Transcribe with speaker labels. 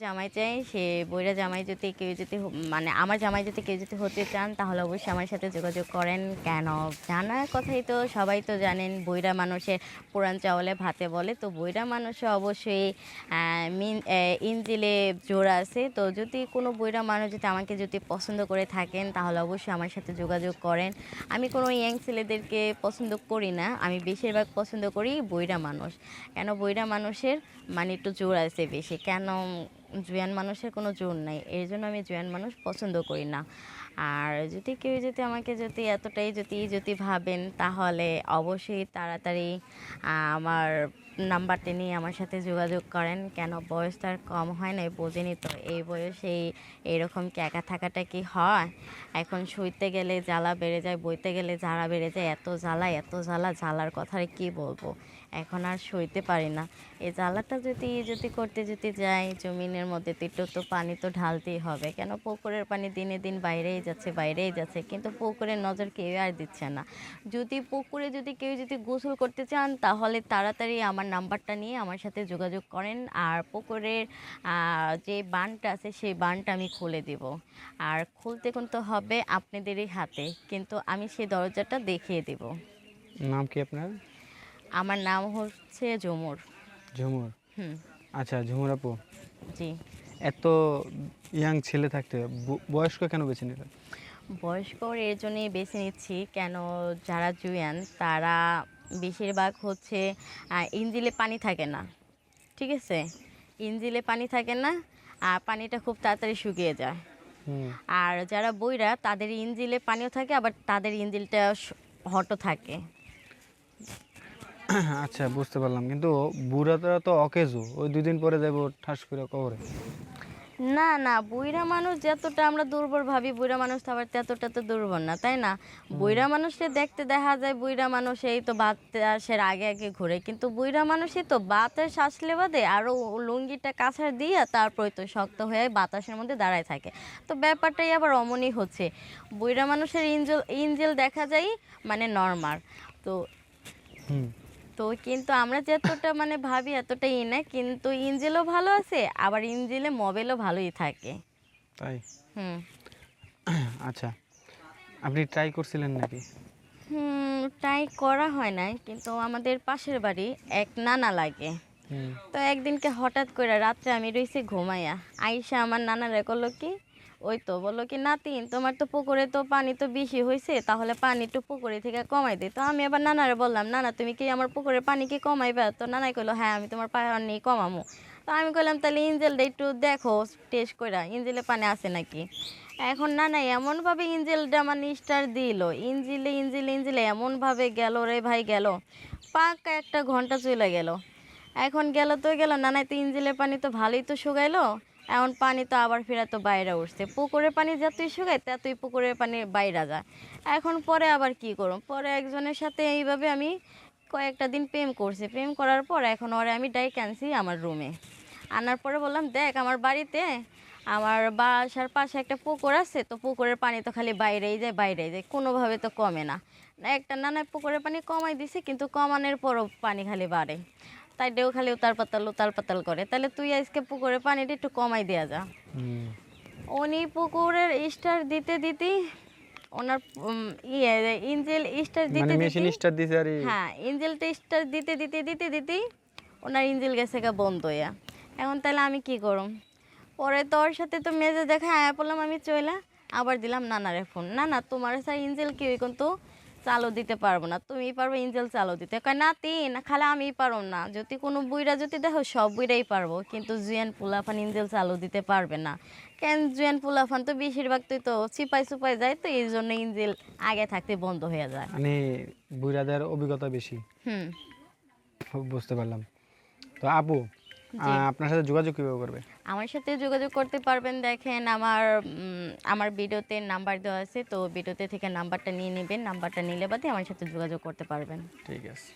Speaker 1: জামাই চাই, সে বইরা জামাই যদি কেউ যদি মানে আমার জামাই যদি কেউ যদি হতে চান, তাহলে অবশ্যই আমার সাথে যোগাযোগ করেন। কেন? জানার কথাই তো সবাই তো জানেন, বইরা মানুষের পুরান চাওয়ালে ভাতে বলে। তো বইরা মানুষে অবশ্যই মিন- ইঞ্জিলে জোর আছে। তো যদি কোনো বইরা মানুষ যদি আমাকে যদি পছন্দ করে থাকেন, তাহলে অবশ্যই আমার সাথে যোগাযোগ করেন। আমি কোনো ইয়াং ছেলেদেরকে পছন্দ করি না। আমি বেশিরভাগ পছন্দ করি বইরা মানুষ। কেন? বইরা মানুষের মানে একটু জোর আছে বেশি। কেন? জুয়ান মানুষের কোনো জোর নাই। এই জন্য আমি জুয়ান মানুষ পছন্দ করি না। আর যদি কেউ যদি আমাকে যদি এতটাই যদি যদি ভাবেন, তাহলে অবশ্যই তাড়াতাড়ি আমার নাম্বারটি নিয়ে আমার সাথে যোগাযোগ করেন। কেন বয়স তো আর কম হয় না বোঝেনি তো, এই বয়সেই এরকম একা থাকাটা কি হয়? এখন শুইতে গেলে জ্বালা বেড়ে যায়, বইতে গেলে জ্বালা বেড়ে যায়, এত জ্বালা এত জ্বালা, জ্বালার কথা কি বলব? এখন আর সইতে পারি না। এই জ্বালাটা যদি যদি করতে, যদি যাই, জমিনের মধ্যে তো তো পানি তো ঢালতেই হবে। কেন পুকুরের পানি দিনে দিন বাইরেই যাচ্ছে বাইরেই যাচ্ছে কিন্তু পুকুরের নজর কেউ আর দিচ্ছে না। যদি পুকুরে যদি কেউ যদি গোসল করতে চান তাহলে তাড়াতাড়ি আমার নাম্বারটা নিয়ে আমার সাথে যোগাযোগ করেন। আর পুকুরের যে বানটা আছে সেই বানটা আমি খুলে দিব। আর খুলতে কিন্তু হবে আপনাদেরই হাতে কিন্তু আমি সেই দরজাটা দেখিয়ে দেব।
Speaker 2: নাম কি আপনার?
Speaker 1: আমার নাম হচ্ছে জমুর
Speaker 2: ঝুমুর?
Speaker 1: হুম।
Speaker 2: আচ্ছা ঝুমুর আপু।
Speaker 1: জি।
Speaker 2: এত ইয়াং ছেলে থাকতে বয়স্ক কেন বেছে নিলেন
Speaker 1: বয়স্ক এর জন্যই বেছে নিচ্ছি। কেন? যারা জুয়ান তারা বেশিরভাগ হচ্ছে ইঞ্জিলে পানি থাকে না। ঠিক আছে? ইঞ্জিলে পানি থাকে না আর পানিটা খুব তাড়াতাড়ি শুকিয়ে যায়। আর যারা বইরা তাদের ইঞ্জিলে পানিও থাকে আবার তাদের ইঞ্জিলটা হটও থাকে।
Speaker 2: আচ্ছা বুঝতে পারলাম। কিন্তু বুড়াটা তো অকেজো। ওই দুদিন পরে যাব ঠাস করে কবরে।
Speaker 1: না না বুইরা মানুষ যতটা আমরা দুর্বল ভাবি বুইরা মানুষ তো আবার ততটা তো দুর্বল না তাই না? বুইরা মানুষকে দেখতে দেখা যায় বুইরা মানুষ এই তো বাতাসের আগে আগে ঘুরে কিন্তু বুইরা মানুষই তো বাতাস আসলে বাদে আরও লুঙ্গিটা কাছার দিয়ে তারপরে তো শক্ত হয়ে বাতাসের মধ্যে দাঁড়ায় থাকে। তো ব্যাপারটাই আবার অমনই হচ্ছে। বুইরা মানুষের ইঞ্জেল ইঞ্জেল দেখা যায় মানে নর্মাল তো
Speaker 2: হুম।
Speaker 1: তো কিন্তু আমরা যতটা মানে ভাবি এতটা ই না কিন্তু ইঞ্জেলও ভালো আছে আবার ইঞ্জেলে মোবাইলও ভালোই থাকে।
Speaker 2: তাই?
Speaker 1: হুম।
Speaker 2: আচ্ছা আপনি ট্রাই করছিলেন নাকি?
Speaker 1: হুম ট্রাই করা হয় নাই কিন্তু আমাদের পাশের বাড়ি এক নানা লাগে। তো একদিনকে হঠাৎ করে রাত্রে আমি রইছি ঘুমাইয়া আইসা আমার নানারে করল কি ওই তো বলল কি নাতিন তোমার তো পুকুরে তো পানি তো বেশি হয়েছে তাহলে পানি একটু পুকুরে থেকে কমাই দিই তো আমি আবার নানারে বললাম, নানা, তুমি কি আমার পুকুরে পানি কি কমাইবা? তো নানাই কইলো হ্যাঁ আমি তোমার পানি কমামো। তো আমি কইলাম, তাহলে ইঞ্জেলটা একটু দেখো টেস্ট করে ইঞ্জেলে পানি আছে নাকি? এখন না এমনভাবে ইঞ্জেলটা মানে স্টার দিল, ইঞ্জিলে ইঞ্জিলে ইঞ্জিলে এমনভাবে গেল রে ভাই, গেল। পাক্কা একটা ঘণ্টা চলে গেল। এখন গেল তো গেল না নাই তো ইঞ্জিলের পানি তো ভালোই তো শুকাইলো। এখন পানি তো আবার ফেরা তো বাইরে উঠছে। পুকুরের পানি যতই শুকায় ততই পুকুরের পানি বাইরে যায় এখন পরে আবার কি করব পরে একজনের সাথে এইভাবে আমি কয়েকটা দিন প্রেম করছি। প্রেম করার পর এখন ওরে আমি ডাইক আনছি আমার রুমে আনার পরে বললাম, দেখ, আমার বাড়িতে, আমার বাসার পাশে একটা পুকুর আছে, তো পুকুরের পানি তো খালি বাইরেই যায় বাইরেই যায়। কোনোভাবে তো কমে না। একটা নানা পুকুরের পানি কমাই দিছে, কিন্তু কমানোর পরও পানি খালি বাড়ে। তাই ডেও খালি উতাল পাতাল উতাল পাতাল করে। তাহলে তুই আজকে পুকুরের পানিটা একটু কমাই দেওয়া যা। উনি পুকুরের স্টার দিতে দিতে ওনার ইয়ে ইঞ্জেল স্টার দিতে
Speaker 2: মানে মেশিন
Speaker 1: দিতে
Speaker 2: স্টার দিছে আর
Speaker 1: হ্যাঁ ইঞ্জেলটা স্টার দিতে দিতে দিতে দিতেই ওনার ইঞ্জেল গেছে গা বন্ধ হইয়া। এখন তাহলে আমি কি করুম? পরে তোর সাথে তো মেজে দেখা হ্যাঁ বললাম আমি চইলা আবার দিলাম নানারে ফোন। না না তোমার স্যার ইঞ্জেল কি কিন্তু চালু দিতে পারব না তুমি পারবে ইঞ্জেল চালু দিতে। কয় না তিন খালি আমি পারব না। যদি কোনো বুইরা যদি দেখো সব বুইরাই পারব কিন্তু জুয়েন পুলাফান ইঞ্জেল চালু দিতে পারবে না। কেন জুয়েন পুলাফান তো বেশিরভাগ তুই তো চিপাই চুপাই যায় তো এই জন্য ইঞ্জেল আগে থাকতে বন্ধ হয়ে যায়।
Speaker 2: মানে বুড়াদের অভিজ্ঞতা বেশি।
Speaker 1: হুম।
Speaker 2: বুঝতে পারলাম। তো আপু আপনার সাথে যোগাযোগ কীভাবে করবে?
Speaker 1: আমার সাথে যোগাযোগ করতে পারবেন দেখেন আমার আমার ভিডিওতে নাম্বার দেওয়া আছে তো ভিডিওতে থেকে নাম্বারটা নিয়ে নেবেন নাম্বারটা নিলে বাদে আমার সাথে যোগাযোগ করতে পারবেন।
Speaker 2: ঠিক আছে।